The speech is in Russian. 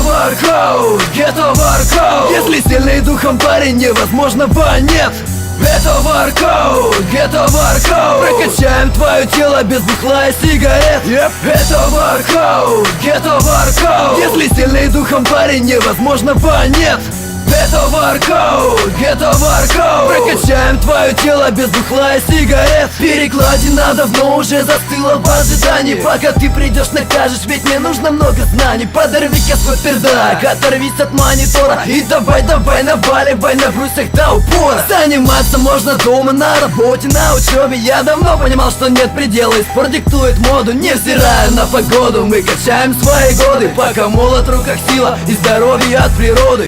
воркаут, это воркаут Если сильный духом парень, невозможного нет это воркаут, это воркаут Прокачаем твое тело без бухла и сигарет. Yep. Это воркаут, это воркаут Если сильный духом парень, невозможного нет это воркаут, это воркаут Твое тело без бухла и сигарет. Перекладина давно уже застыла в ожидании. Пока ты придешь накажешь, ведь мне нужно много знаний. Подорви-ка свой пердак, оторвись от монитора. И давай, давай, наваливай на брусьях до упора. Заниматься можно дома, на работе, на учебе Я давно понимал, что нет предела. И спорт диктует моду, невзирая на погоду. Мы качаем свои годы, пока молот в руках сила. И здоровье от природы